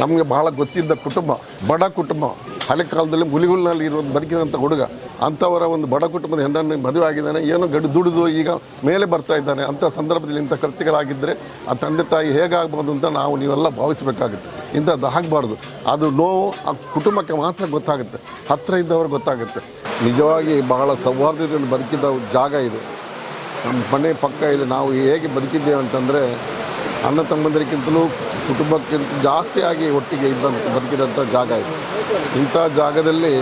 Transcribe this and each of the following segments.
ನಮಗೆ ಬಹಳ ಗೊತ್ತಿದ್ದ ಕುಟುಂಬ, ಬಡ ಕುಟುಂಬ. ಹಳೆ ಕಾಲದಲ್ಲಿ ಮುಲಿಗುಲ್ನಲ್ಲಿ ಇರುವ ಬದುಕಿದಂಥ ಹುಡುಗ, ಅಂಥವರ ಒಂದು ಬಡ ಕುಟುಂಬದ ಹೆಣ್ಣನ್ನು ಮದುವೆ ಆಗಿದ್ದಾನೆ, ಏನೋ ಗಡಿ ದುಡಿದು ಈಗ ಮೇಲೆ ಬರ್ತಾ ಇದ್ದಾನೆ ಅಂಥ ಸಂದರ್ಭದಲ್ಲಿ ಇಂಥ ಕೃತಿಗಳಾಗಿದ್ದರೆ ಆ ತಂದೆ ತಾಯಿ ಹೇಗಾಗ್ಬೋದು ಅಂತ ನಾವು ನೀವೆಲ್ಲ ಭಾವಿಸಬೇಕಾಗುತ್ತೆ. ಇಂಥದ್ದು ಆಗಬಾರ್ದು. ಅದು ನೋವು ಆ ಕುಟುಂಬಕ್ಕೆ ಮಾತ್ರ ಗೊತ್ತಾಗುತ್ತೆ. ಹತ್ತಿರ ಇದ್ದವ್ರಿಗೆ ಗೊತ್ತಾಗುತ್ತೆ. ನಿಜವಾಗಿ ಬಹಳ ಸೌಹಾರ್ದದಿಂದ ಬದುಕಿದ್ದ ಜಾಗ ಇದು. ನಮ್ಮ ಮನೆ ಪಕ್ಕ ಇಲ್ಲಿ ನಾವು ಹೇಗೆ ಬದುಕಿದ್ದೇವೆ ಅಂತಂದರೆ ಅಣ್ಣ ತಮ್ಮಂದರಿಗಿಂತಲೂ ಕುಟುಂಬಕ್ಕಿಂತ ಜಾಸ್ತಿಯಾಗಿ ಒಟ್ಟಿಗೆ ಇದ್ದಂಥ ಬದುಕಿದಂಥ ಜಾಗ ಇದು. ಇಂಥ ಜಾಗದಲ್ಲಿ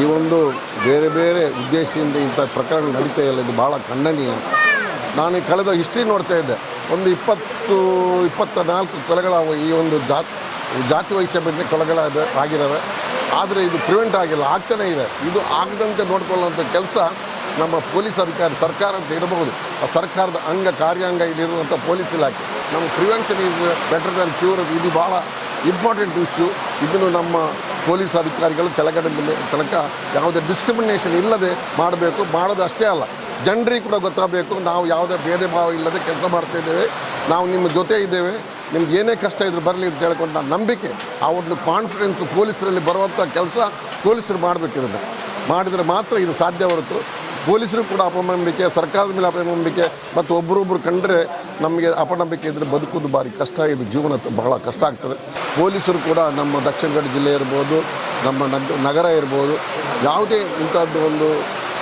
ಈ ಒಂದು ಬೇರೆ ಬೇರೆ ಉದ್ದೇಶದಿಂದ ಇಂಥ ಪ್ರಕರಣ ನಡೀತಾ ಇಲ್ಲ. ಇದು ಭಾಳ ಖಂಡನೀಯ. ನಾನು ಕಳೆದ ಹಿಸ್ಟ್ರಿ ನೋಡ್ತಾ ಇದ್ದೆ. ಒಂದು ಇಪ್ಪತ್ತು ಇಪ್ಪತ್ತ ನಾಲ್ಕು ಕೊಲೆಗಳ ಈ ಒಂದು ಜಾತ್, ಜಾತಿ ವೈಷಮ್ಯದ ಕೊಲೆಗಳಾದ ಆಗಿದ್ದಾವೆ. ಆದರೆ ಇದು ಪ್ರಿವೆಂಟ್ ಆಗಿಲ್ಲ. ಆಗ್ತಾನೇ ಇದೆ. ಇದು ಆಗದಂತೆ ನೋಡ್ಕೊಳ್ಳುವಂಥ ಕೆಲಸ ನಮ್ಮ ಪೊಲೀಸ್ ಅಧಿಕಾರಿ ಸರ್ಕಾರ ಅಂತ ಇರಬಹುದು. ಆ ಸರ್ಕಾರದ ಅಂಗ ಕಾರ್ಯಾಂಗ ಇಲ್ಲಿರುವಂಥ ಪೊಲೀಸ್ ಇಲಾಖೆ. ನಮ್ಮ prevention is better than cure ಇದು ಭಾಳ ಇಂಪಾರ್ಟೆಂಟ್ ಇಶ್ಯೂ ಇದನ್ನು ನಮ್ಮ ಪೊಲೀಸ್ ಅಧಿಕಾರಿಗಳು ಕೆಳಗಡೆ ತನಕ ಯಾವುದೇ ಡಿಸ್ಕ್ರಿಮಿನೇಷನ್ ಇಲ್ಲದೆ ಮಾಡಬೇಕು. ಮಾಡೋದು ಅಷ್ಟೇ ಅಲ್ಲ. ಜನರಿಗೆ ಕೂಡ ಗೊತ್ತಾಗಬೇಕು. ನಾವು ಯಾವುದೇ ಭೇದ ಭಾವ ಇಲ್ಲದೆ ಕೆಲಸ ಮಾಡ್ತಾ ಇದ್ದೇವೆ. ನಾವು ನಿಮ್ಮ ಜೊತೆ ಇದ್ದೇವೆ. ನಿಮ್ಗೆ ಏನೇ ಕಷ್ಟ ಇದ್ರೂ ಬರಲಿ ಅಂತ ಹೇಳ್ಕೊಂಡ ನಂಬಿಕೆ, ಆ ಒಂದು ಕಾನ್ಫಿಡೆನ್ಸ್ ಪೊಲೀಸರಲ್ಲಿ ಬರುವಂಥ ಕೆಲಸ ಪೊಲೀಸರು ಮಾಡಬೇಕು ಇದನ್ನು. ಮಾಡಿದರೆ ಮಾತ್ರ ಇದು ಸಾಧ್ಯ ಹೊರತು. ಪೊಲೀಸರು ಕೂಡ ಅಪನಂಬಿಕೆ, ಸರ್ಕಾರದ ಮೇಲೆ ಅಪನಂಬಿಕೆ ಮತ್ತು ಒಬ್ಬರೊಬ್ಬರು ಕಂಡರೆ ನಮಗೆ ಅಪನಂಬಿಕೆ ಇದ್ದರೆ ಬದುಕೋದು ಭಾರಿ ಕಷ್ಟ. ಇದು ಜೀವನ ಬಹಳ ಕಷ್ಟ ಆಗ್ತದೆ. ಪೊಲೀಸರು ಕೂಡ ನಮ್ಮ ದಕ್ಷಿಣ ಕನ್ನಡ ಜಿಲ್ಲೆ ಇರ್ಬೋದು, ನಮ್ಮ ನಗ ನಗರ ಇರ್ಬೋದು, ಯಾವುದೇ ಇಂಥದ್ದು ಒಂದು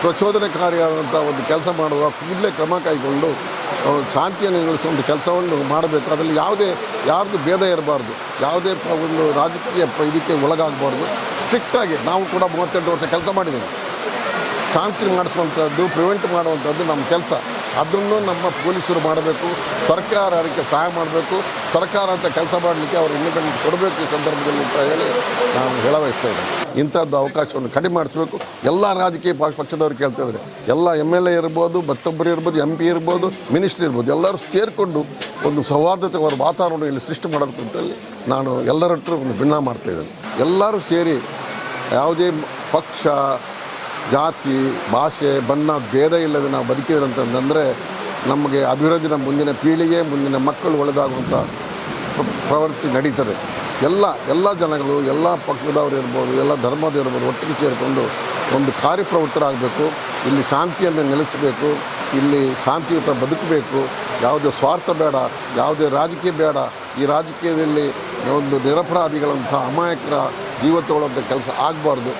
ಪ್ರಚೋದನಕಾರಿಯಾದಂಥ ಒಂದು ಕೆಲಸ ಮಾಡುವ ಕೂಡಲೇ ಕ್ರಮ ಕೈಗೊಂಡು ಶಾಂತಿಯನ್ನು ನಿಲ್ಲಿಸುವ ಒಂದು ಕೆಲಸವನ್ನು ಮಾಡಬೇಕು. ಅದರಲ್ಲಿ ಯಾವುದೇ, ಯಾರ್ದು ಭೇದ ಇರಬಾರ್ದು. ಯಾವುದೇ ಒಂದು ರಾಜಕೀಯ ಇದಕ್ಕೆ ಒಳಗಾಗಬಾರ್ದು. ಸ್ಟ್ರಿಕ್ಟಾಗಿ ನಾವು ಕೂಡ ಮೂವತ್ತೆಂಟು ವರ್ಷ ಕೆಲಸ ಮಾಡಿದ್ದೀವಿ. ಶಾಂತಿ ಮಾಡಿಸುವಂಥದ್ದು ಪ್ರಿವೆಂಟ್ ಮಾಡುವಂಥದ್ದು ನಮ್ಮ ಕೆಲಸ. ಅದನ್ನು ನಮ್ಮ ಪೊಲೀಸರು ಮಾಡಬೇಕು, ಸರ್ಕಾರ ಅದಕ್ಕೆ ಸಹಾಯ ಮಾಡಬೇಕು, ಸರ್ಕಾರ ಅಂತ ಕೆಲಸ ಮಾಡಲಿಕ್ಕೆ ಅವರು ಇಂಡಿಪೆಂಡೆಂಟ್ ಕೊಡಬೇಕು ಈ ಸಂದರ್ಭದಲ್ಲಿ ಅಂತ ಹೇಳಿ ನಾನು ಹೇಳಬಯಸ್ತಾ ಇದ್ದೇನೆ. ಇಂಥದ್ದು ಅವಕಾಶವನ್ನು ಕಡಿಮೆ ಮಾಡಿಸ್ಬೇಕು. ಎಲ್ಲ ರಾಜಕೀಯ ಪಕ್ಷದವರು ಕೇಳ್ತಾ ಇದ್ದಾರೆ. ಎಲ್ಲ ಎಂ ಎಲ್ ಎ ಇರ್ಬೋದು, ಮತ್ತೊಬ್ಬರು ಇರ್ಬೋದು ಎಂ ಪಿ ಇರ್ಬೋದು ಮಿನಿಸ್ಟ್ರಿ ಇರ್ಬೋದು, ಎಲ್ಲರೂ ಸೇರಿಕೊಂಡು ಒಂದು ಸೌಹಾರ್ದತೆವಾದ ವಾತಾವರಣ ಇಲ್ಲಿ ಸೃಷ್ಟಿ ಅಂತೇಳಿ ನಾನು ಎಲ್ಲರತ್ರ ಒಂದು ಭಿನ್ನ ಮಾಡ್ತಾ ಇದ್ದೇನೆ. ಎಲ್ಲರೂ ಸೇರಿ ಯಾವುದೇ ಪಕ್ಷ ಜಾತಿ, ಭಾಷೆ, ಬಣ್ಣ, ಭೇದ ಇಲ್ಲದೆ ನಾವು ಬದುಕಿದ್ರೆ ಅಂತಂದರೆ ನಮಗೆ ಅಭಿವೃದ್ಧಿನ ಮುಂದಿನ ಪೀಳಿಗೆ, ಮುಂದಿನ ಮಕ್ಕಳು ಒಳ್ಳೆದಾಗುವಂಥ ಪ್ರವೃತ್ತಿ ನಡೀತದೆ. ಎಲ್ಲ ಎಲ್ಲ ಜನಗಳು, ಎಲ್ಲ ಪಕ್ಷದವರು ಇರ್ಬೋದು, ಎಲ್ಲ ಧರ್ಮದ ಇರ್ಬೋದು ಒಟ್ಟಿಗೆ ಸೇರಿಕೊಂಡು ಒಂದು ಕಾರ್ಯಪ್ರವೃತ್ತರಾಗಬೇಕು, ಇಲ್ಲಿ ಶಾಂತಿಯನ್ನು ನೆಲೆಸಬೇಕು, ಇಲ್ಲಿ ಶಾಂತಿಯುತ ಬದುಕಬೇಕು. ಯಾವುದೇ ಸ್ವಾರ್ಥ ಬೇಡ, ಯಾವುದೇ ರಾಜಕೀಯ ಬೇಡ. ಈ ರಾಜಕೀಯದಲ್ಲಿ ಒಂದು ನಿರಪರಾಧಿಗಳಂಥ ಅಮಾಯಕರ ಜೀವ ತಗೊಳ್ಳೋಂಥ ಕೆಲಸ ಆಗಬಾರ್ದು.